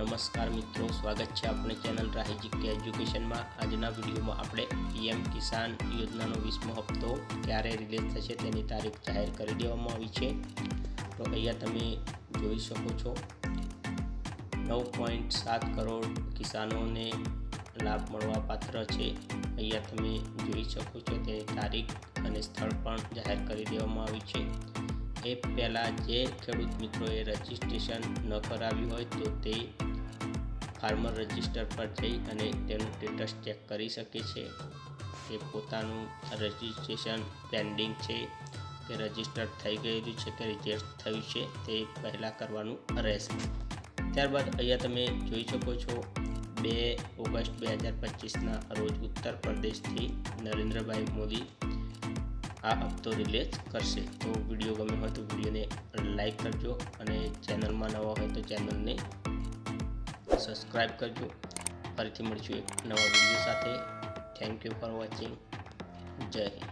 નમસ્કાર મિત્રો, સ્વાગત છે આપણે ચેનલ રાહીજી કે એજ્યુકેશનમાં. આજના વિડીયોમાં આપણે પીએમ કિસાન યોજનાનો વીસમો હપ્તો ક્યારે રિલીઝ થશે તેની તારીખ જાહેર કરી દેવામાં આવી છે. તો અહીંયા તમે જોઈ શકો છો, નવ પોઈન્ટ સાત કરોડ કિસાનોને લાભ મળવા પાત્ર છે. અહીંયા તમે જોઈ શકો છો તેની તારીખ અને સ્થળ પણ જાહેર કરી દેવામાં આવી છે. એ પહેલાં જે ખેડૂત મિત્રોએ રજિસ્ટ્રેશન ન કરાવ્યું હોય તો તે ફાર્મર રજિસ્ટર પર જઈ અને તેનું સ્ટેટસ ચેક કરી શકે છે કે પોતાનું રજિસ્ટ્રેશન પેન્ડિંગ છે કે રજિસ્ટર થઈ ગયેલું છે કે રિજેક્ટ થયું છે તે પહેલાં કરવાનું રહેશે. ત્યારબાદ અહીંયા તમે જોઈ શકો છો બે ઓગસ્ટ બે હજાર પચીસના રોજ ઉત્તર પ્રદેશથી નરેન્દ્રભાઈ મોદી આ હપ્તો રિલીઝ કરશે. તો વીડિયો ગમે હોય તો વિડીયોને લાઇક કરજો અને ચેનલમાં નવા હોય તો ચેનલને સબસ્ક્રાઈબ કરજો. ફરીથી મળીશું એક નવા વીડિયો સાથે. થેન્ક યુ ફોર વોચિંગ જય હિન્દ.